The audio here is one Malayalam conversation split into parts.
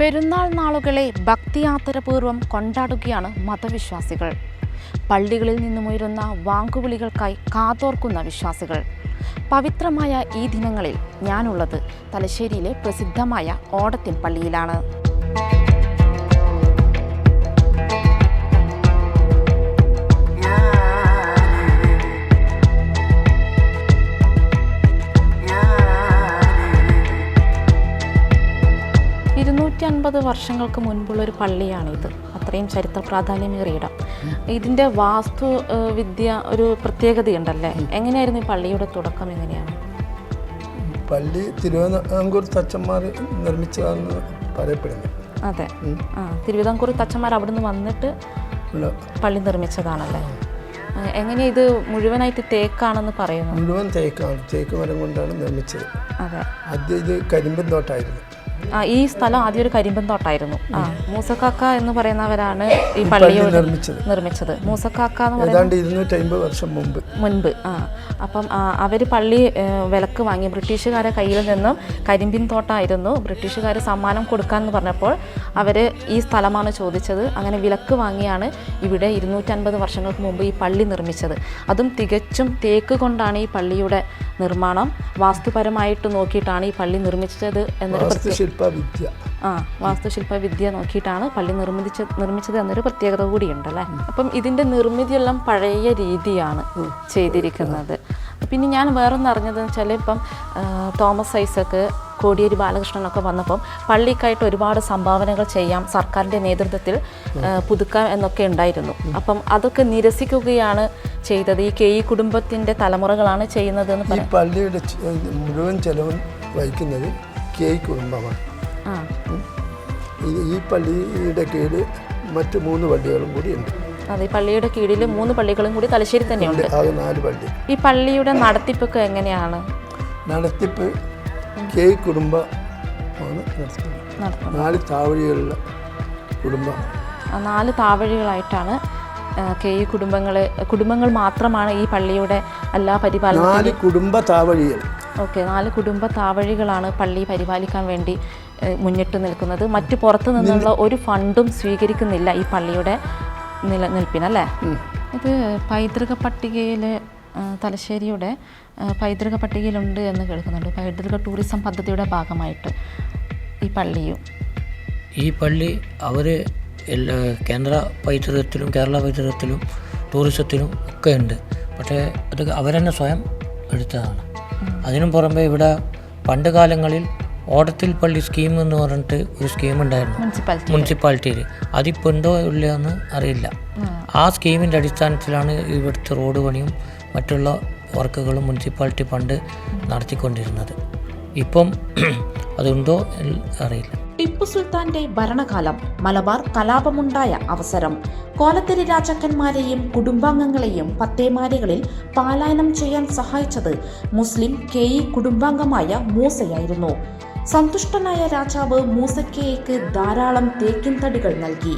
പെരുന്നാൾ നാളുകളെ ഭക്തിയാത്തരപൂർവം കൊണ്ടാടുകയാണ് മതവിശ്വാസികൾ. പള്ളികളിൽ നിന്നുമുയരുന്ന വാങ്കുവിളികൾക്കായി കാതോർക്കുന്ന വിശ്വാസികൾ. പവിത്രമായ ഈ ദിനങ്ങളിൽ ഞാനുള്ളത് തലശ്ശേരിയിലെ പ്രസിദ്ധമായ ഓടത്തിൻ പള്ളിയിലാണ്. ഇരുന്നൂറ്റി അൻപത് വർഷങ്ങൾക്ക് മുൻപുള്ള ഒരു പള്ളിയാണിത്. അത്രയും ചരിത്ര പ്രാധാന്യമേറിയ ഇടം ഇതിന്റെ വാസ്തു വിദ്യ ഒരു പ്രത്യേകതയുണ്ടല്ലേ? എങ്ങനെയായിരുന്നു ഈ പള്ളിയുടെ തുടക്കം എങ്ങനെയാണ്? പള്ളി തിരുവിതാംകൂർ തച്ചന്മാർ നിർമ്മിച്ചതാണെന്ന് പറയപ്പെടുന്നു. അതെ. ആ തിരുവിതാംകൂർ തച്ചന്മാർ അവിടുന്ന് വന്നിട്ട് പള്ളി നിർമ്മിച്ചതാണല്ലേ? എങ്ങനെ ഇത് മുഴുവനായിട്ട് തേക്കാണെന്ന് പറയുന്നു മുഴുവൻ തേക്കാണ്. തേക്ക് മരം കൊണ്ടാണ് നിർമ്മിച്ചത്. അതെ. ആദ്യം ഇത് കരിമ്പൻ തോട്ടായിരുന്നു. ഈ സ്ഥലം ആദ്യം ഒരു കരിമ്പൻ തോട്ടായിരുന്നു. ആ മൂസക്കാക്ക എന്ന് പറയുന്നവരാണ് ഈ പള്ളി നിർമ്മിച്ചത്. നിർമ്മിച്ചത്. മൂസക്കാക്ക എന്ന് പറയുന്നത് വർഷം മുമ്പ്. മുൻപ് ആ. അപ്പം അവർ പള്ളി വിലക്ക് വാങ്ങി ബ്രിട്ടീഷുകാരെ കയ്യിൽ നിന്നും കരിമ്പിൻ തോട്ടായിരുന്നു. ബ്രിട്ടീഷുകാർ സമ്മാനം കൊടുക്കാമെന്ന് പറഞ്ഞപ്പോൾ അവർ ഈ സ്ഥലമാണ് ചോദിച്ചത്. അങ്ങനെ വിലക്ക് വാങ്ങിയാണ് ഇവിടെ ഇരുന്നൂറ്റൻപത് വർഷങ്ങൾക്ക് മുമ്പ് ഈ പള്ളി നിർമ്മിച്ചത്. അതും തികച്ചും തേക്ക് കൊണ്ടാണ് ഈ പള്ളിയുടെ നിർമ്മാണം. വാസ്തുപരമായിട്ട് നോക്കിയിട്ടാണ് ഈ പള്ളി നിർമ്മിച്ചത് എന്നൊരു പ്രത്യേക വാസ്തുശില്പ വിദ്യ ആ വാസ്തുശില്പ വിദ്യ നോക്കിയിട്ടാണ് പള്ളി നിർമ്മിച്ച നിർമ്മിച്ചത് എന്നൊരു പ്രത്യേകത കൂടിയുണ്ട് അല്ലേ അപ്പം ഇതിന്റെ നിർമ്മിതിയെല്ലാം പഴയ രീതിയാണ് ചെയ്തിരിക്കുന്നത്. പിന്നെ ഞാൻ വേറൊന്നും അറിഞ്ഞതെന്ന് വെച്ചാൽ ഇപ്പം തോമസ് ഐസക്ക് കോടിയേരി ബാലകൃഷ്ണനൊക്കെ വന്നപ്പം പള്ളിക്കായിട്ട് ഒരുപാട് സംഭാവനകൾ ചെയ്യാം സർക്കാരിന്റെ നേതൃത്വത്തിൽ പുതുക്കാം എന്നൊക്കെ ഉണ്ടായിരുന്നു. അപ്പം അതൊക്കെ നിരസിക്കുകയാണ് ചെയ്തത്. ഈ കെ ഇ കുടുംബത്തിന്റെ തലമുറകളാണ് ചെയ്യുന്നതെന്ന് ഈ പള്ളിയുടെ മുഴുവൻ ചെലവും വഹിക്കുന്നത് കെ കുടുംബമാണ് ഈ പള്ളിയുടെ കീഴിൽ മറ്റ് മൂന്ന് പള്ളികളും കൂടി ഉണ്ട്. അതെ പള്ളിയുടെ കീഴിൽ മൂന്ന് പള്ളികളും കൂടി തലശ്ശേരി തന്നെയുണ്ട്. അത് നാല് പള്ളി. ഈ പള്ളിയുടെ നടത്തിപ്പൊക്കെ എങ്ങനെയാണ്? നടത്തിപ്പ് കെ കുടുംബമാണ് നാല് താവഴികളുള്ള കുടുംബം. നാല് താവഴികളായിട്ടാണ് കെ കുടുംബങ്ങൾ കുടുംബങ്ങൾ മാത്രമാണ് ഈ പള്ളിയുടെ എല്ലാ പരിപാലനം നാല് കുടുംബ താവഴികൾ. ഓക്കെ നാല് കുടുംബ താവഴികളാണ് പള്ളി പരിപാലിക്കാൻ വേണ്ടി മുന്നിട്ട് നിൽക്കുന്നത്. മറ്റു പുറത്തു നിന്നുള്ള ഒരു ഫണ്ടും സ്വീകരിക്കുന്നില്ല ഈ പള്ളിയുടെ നിലനിൽപ്പിനല്ലേ ഇത് പൈതൃക പട്ടികയിൽ തലശ്ശേരിയുടെ പൈതൃക പട്ടികയിലുണ്ട് എന്ന് കേൾക്കുന്നുണ്ട്. പൈതൃക ടൂറിസം പദ്ധതിയുടെ ഭാഗമായിട്ട് ഈ പള്ളിയും. ഈ പള്ളി അവർ എല്ലാ കേന്ദ്ര പൈതൃകത്തിലും കേരള പൈതൃകത്തിലും ടൂറിസത്തിലും ഒക്കെ ഉണ്ട്. പക്ഷേ അത് അവരെന്നെ സ്വയം എടുത്തതാണ്. അതിനും പുറമെ ഇവിടെ പണ്ട് കാലങ്ങളിൽ ഓടത്തിൽ പള്ളി സ്കീം എന്ന് പറഞ്ഞിട്ട് ഒരു സ്കീം ഉണ്ടായിരുന്നു. മുനിസിപ്പാലിറ്റിയിൽ അതിപ്പോൾ ഉണ്ടോ ഇല്ലയെന്ന് അറിയില്ല. ആ. സ്കീമിന്റെ അടിസ്ഥാനത്തിലാണ് ഇവിടുത്തെ റോഡ് പണിയും മറ്റുള്ള വർക്കുകളും മുനിസിപ്പാലിറ്റി പണ്ട് നടത്തിക്കൊണ്ടിരുന്നത്. ഇപ്പം അതുണ്ടോ എന്ന് അറിയില്ല. ടിപ്പു സുൽത്താന്റെ ഭരണകാലം മലബാർ കലാപമുണ്ടായ അവസരം. കോലത്തിരി രാജാക്കന്മാരെയും കുടുംബാംഗങ്ങളെയും പത്തേമാരികളിൽ പാലായനം ചെയ്യാൻ സഹായിച്ചത് മുസ്ലിം കെ ഇ കുടുംബാംഗമായ മൂസയായിരുന്നു. സന്തുഷ്ടനായ രാജാവ് മൂസക്കേയ്ക്ക് ധാരാളം തേക്കിൻ തടികൾ നൽകി.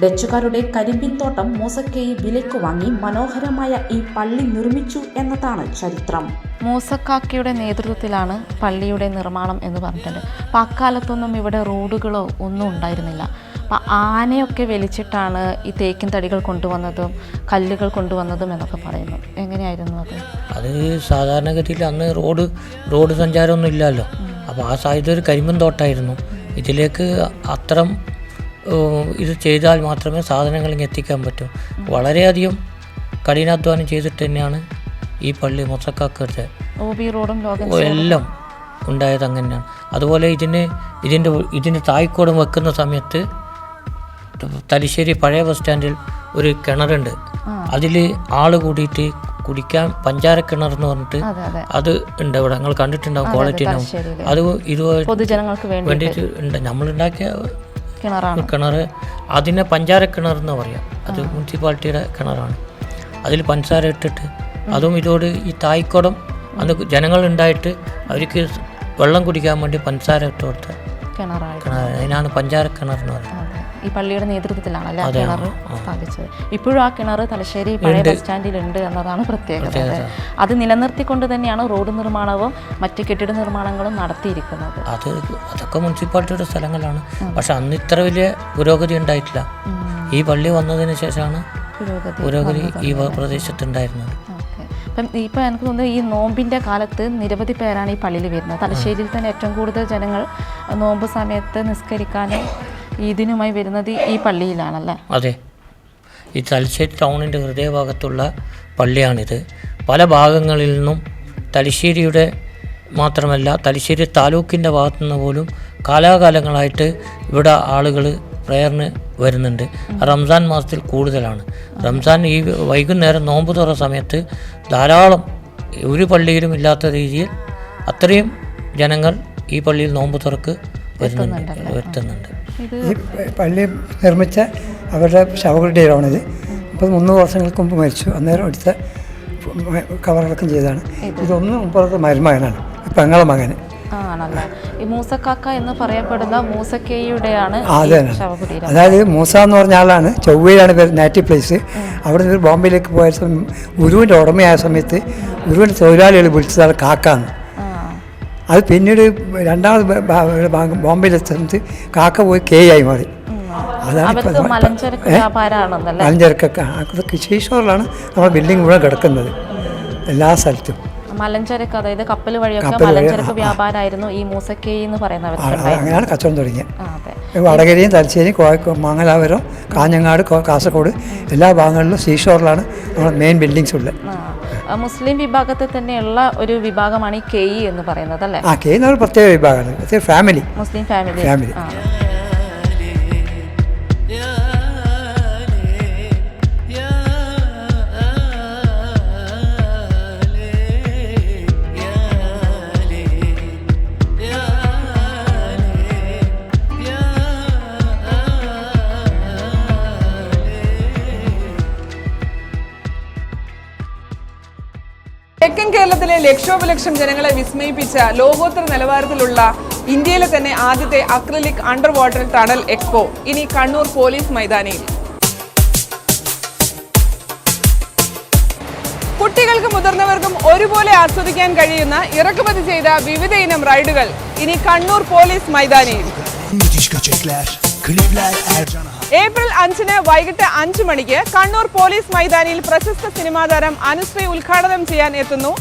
ഡച്ചുകാരുടെ കരിമ്പിൻ തോട്ടം മൂസക്കയെ വിലയ്ക്ക് വാങ്ങി മനോഹരമായ ഈ പള്ളി നിർമ്മിച്ചു എന്നതാണ് ചരിത്രം. മൂസക്കാക്കയുടെ നേതൃത്വത്തിലാണ് പള്ളിയുടെ നിർമ്മാണം എന്ന് പറഞ്ഞിട്ടുണ്ട്. അപ്പം അക്കാലത്തൊന്നും ഇവിടെ റോഡുകളോ ഒന്നും ഉണ്ടായിരുന്നില്ല. അപ്പം ആനയൊക്കെ വലിച്ചിട്ടാണ് ഈ തേക്കിൻ തടികൾ കൊണ്ടുവന്നതും കല്ലുകൾ കൊണ്ടുവന്നതും എന്നൊക്കെ പറയുന്നു. എങ്ങനെയായിരുന്നു അത്? അത് സാധാരണഗതിയിൽ അന്ന് റോഡ് റോഡ് സഞ്ചാരമൊന്നും ഇല്ലല്ലോ. അപ്പോൾ ആ സാഹചര്യം ഒരു കരിമ്പൻ തോട്ടായിരുന്നു. ഇതിലേക്ക് അത്തരം ഇത് ചെയ്താൽ മാത്രമേ സാധനങ്ങൾ ഇങ്ങ് എത്തിക്കാൻ പറ്റൂ. വളരെയധികം കഠിനാധ്വാനം ചെയ്തിട്ട് തന്നെയാണ് ഈ പള്ളി മുസക്കാക്കരുത് എല്ലാം ഉണ്ടായത് അങ്ങനെയാണ്. അതുപോലെ ഇതിന് ഇതിന്റെ ഇതിന് തായ്ക്കോടം വെക്കുന്ന സമയത്ത് തലശ്ശേരി പഴയ ബസ് സ്റ്റാൻഡിൽ ഒരു കിണറുണ്ട്. അതിൽ ആൾ കൂടിയിട്ട് കുടിക്കാൻ പഞ്ചാര കിണർ എന്ന് പറഞ്ഞിട്ട് അതെ ഉണ്ട് ഇവിടെ നിങ്ങൾ കണ്ടിട്ടുണ്ടാവും ക്വാളിറ്റി ഉണ്ടാവും. അത് ഇതുപോലെ വേണ്ടിയിട്ട് ഉണ്ട്. നമ്മളുണ്ടാക്കിയ കിണറാണ്. കിണർ അതിനെ പഞ്ചാര കിണർ എന്ന് പറയാം. അത് മുനിസിപ്പാലിറ്റിയുടെ കിണറാണ്. അതിൽ പഞ്ചാര ഇട്ടിട്ട് അതും ഇതോട് ഈ തായ്ക്കുടം അന്ന് ജനങ്ങളുണ്ടായിട്ട് അവർക്ക് വെള്ളം കുടിക്കാൻ വേണ്ടി പഞ്ചാര ഇട്ട് കൊടുത്ത കിണറാണ്. അതിനാണ് പഞ്ചാര കിണർ എന്ന് പറയുന്നത്. ഈ പള്ളിയുടെ നേതൃത്വത്തിലാണല്ലേ ആ കിണർ സ്ഥാപിച്ചത്? ഇപ്പോഴും ആ കിണർ തലശ്ശേരി പഴയ ബസ് സ്റ്റാൻഡിൽ ഉണ്ട് എന്നതാണ് പ്രത്യേകത. അത്. നിലനിർത്തിക്കൊണ്ട് തന്നെയാണ് റോഡ് നിർമ്മാണവും മറ്റ് കെട്ടിട നിർമ്മാണങ്ങളും നടത്തിയിരിക്കുന്നത്. അത് അതൊക്കെ മുനിസിപ്പാലിറ്റിയുടെ സ്ഥലങ്ങളാണ്. പക്ഷെ അന്ന് ഇത്ര വലിയ പുരോഗതി ഉണ്ടായിട്ടില്ല. ഈ പള്ളി വന്നതിന് ശേഷമാണ് പുരോഗതി ഈ പ്രദേശത്തുണ്ടായിരുന്നത്. അപ്പം ഇപ്പം എനിക്ക് തോന്നുന്നു ഈ നോമ്പിന്റെ കാലത്ത് നിരവധി പേരാണ് ഈ പള്ളിയിൽ വരുന്നത്. തലശ്ശേരിയിൽ തന്നെ ഏറ്റവും കൂടുതൽ ജനങ്ങൾ നോമ്പ് സമയത്ത് നിസ്കരിക്കാനും ഈദിനുമായി വരുന്നത് ഈ പള്ളിയിലാണല്ലേ? അതെ. ഈ തലശ്ശേരി ടൗണിന്റെ ഹൃദയഭാഗത്തുള്ള പള്ളിയാണിത്. പല ഭാഗങ്ങളിൽ നിന്നും തലശ്ശേരിയുടെ മാത്രമല്ല തലശ്ശേരി താലൂക്കിന്റെ ഭാഗത്തു നിന്ന് പോലും കാലാകാലങ്ങളായിട്ട് ഇവിടെ ആളുകൾ പ്രേയറിന് വരുന്നുണ്ട്. റംസാൻ മാസത്തിൽ കൂടുതലാണ്. റംസാൻ ഈ വൈകുന്നേരം നോമ്പ് തുറ സമയത്ത് ധാരാളം ഒരു പള്ളിയിലും ഇല്ലാത്ത രീതിയിൽ അത്രയും ജനങ്ങൾ ഈ പള്ളിയിൽ നോമ്പ് തുറക്ക് വരുത്തുന്നുണ്ട്. ഇത് ഈ പള്ളി നിർമ്മിച്ച അവരുടെ ശവകുടീരമാണിത് ഇപ്പം മുന്നൂറ് വർഷങ്ങൾക്ക് മുമ്പ് മരിച്ചു. അന്നേരം അടുത്ത കവറടക്കം ചെയ്തതാണ്. ഇതൊന്നും മുമ്പത്തെ മരുമകനാണ്. പെങ്ങളെ മകന്. ആണല്ലേ? ഈ മൂസക്കാക്ക എന്ന് പറയപ്പെടുന്ന മൂസക്കേയുടെയാണ് അതായത് മൂസ എന്ന് പറഞ്ഞ ആളാണ്. ചൊവ്വയിലാണ് പേര് നാറ്റീവ് പ്ലേസ്. അവിടെ നിന്ന് ബോംബെയിലേക്ക് പോയ സമയം ഉരുവിന്റെ ഉടമയായ സമയത്ത് ഉരുവിന്റെ തൊഴിലാളികൾ വിളിച്ചതാണ് കാക്കാന്ന്. അത് പിന്നീട് രണ്ടാമത് ബ- ബ- ബ- ബോംബെയിലെ സ്ഥലത്ത് കാക്ക പോയി കെ ആയി മാറി. അതാണ് മലഞ്ചരക്ക് വ്യാപാരമാണെന്നല്ലേ മലഞ്ചരക്കൊക്കെ. അത് കൃഷീശ്വറിലാണ് നമ്മുടെ ബിൽഡിംഗ് മുഴുവൻ കിടക്കുന്നത്. എല്ലാ സ്ഥലത്തും. മലഞ്ചരക്ക് അതായത് കപ്പൽ വഴിയൊക്കെ മലഞ്ചരക്ക് വ്യാപാരമായിരുന്നു ഈ മൂസക്കൈ എന്ന് ആ, അങ്ങനെയാണ് കച്ചവടം തുടങ്ങിയത്. വടകരയും തലശ്ശേരി കോഴിക്കോ മംഗലാപുരം കാഞ്ഞങ്ങാട് കാസർഗോഡ് എല്ലാ ഭാഗങ്ങളിലും സീഷോറിലാണ് നമ്മുടെ മെയിൻ ബിൽഡിങ്സ് ഉള്ളത്. മുസ്ലിം വിഭാഗത്തിൽ തന്നെയുള്ള ഒരു വിഭാഗമാണ് ഈ കെയ് എന്ന് പറയുന്നത് അല്ലേ? ആ കെ എന്ന് പറഞ്ഞ പ്രത്യേക വിഭാഗമാണ്. ഫാമിലി മുസ്ലിം ഫാമിലി ഫാമിലി. തെക്കൻ കേരളത്തിലെ ലക്ഷോപലക്ഷം ജനങ്ങളെ വിസ്മയിപ്പിച്ച ലോകോത്തര നിലവാരത്തിലുള്ള ഇന്ത്യയിലെ തന്നെ ആദ്യത്തെ acrylic under water tunnel expo. ഇനി കണ്ണൂർ പോലീസ് മൈതാനിയിൽ. കുട്ടികൾക്കും മുതിർന്നവർക്കും ഒരുപോലെ ആസ്വദിക്കാൻ കഴിയുന്ന ഇറക്കുമതി ചെയ്ത വിവിധ ഇനം റൈഡുകൾ. ഇനി കണ്ണൂർ പോലീസ് മൈതാനിയിൽ. ഏപ്രിൽ അഞ്ചിന് വൈകിട്ട് അഞ്ചു മണിക്ക് കണ്ണൂർ പോലീസ് മൈതാനിയിൽ പ്രശസ്ത സിനിമാതാരം അനുശ്രീ ഉദ്ഘാടനം ചെയ്യാൻ എത്തുന്നു.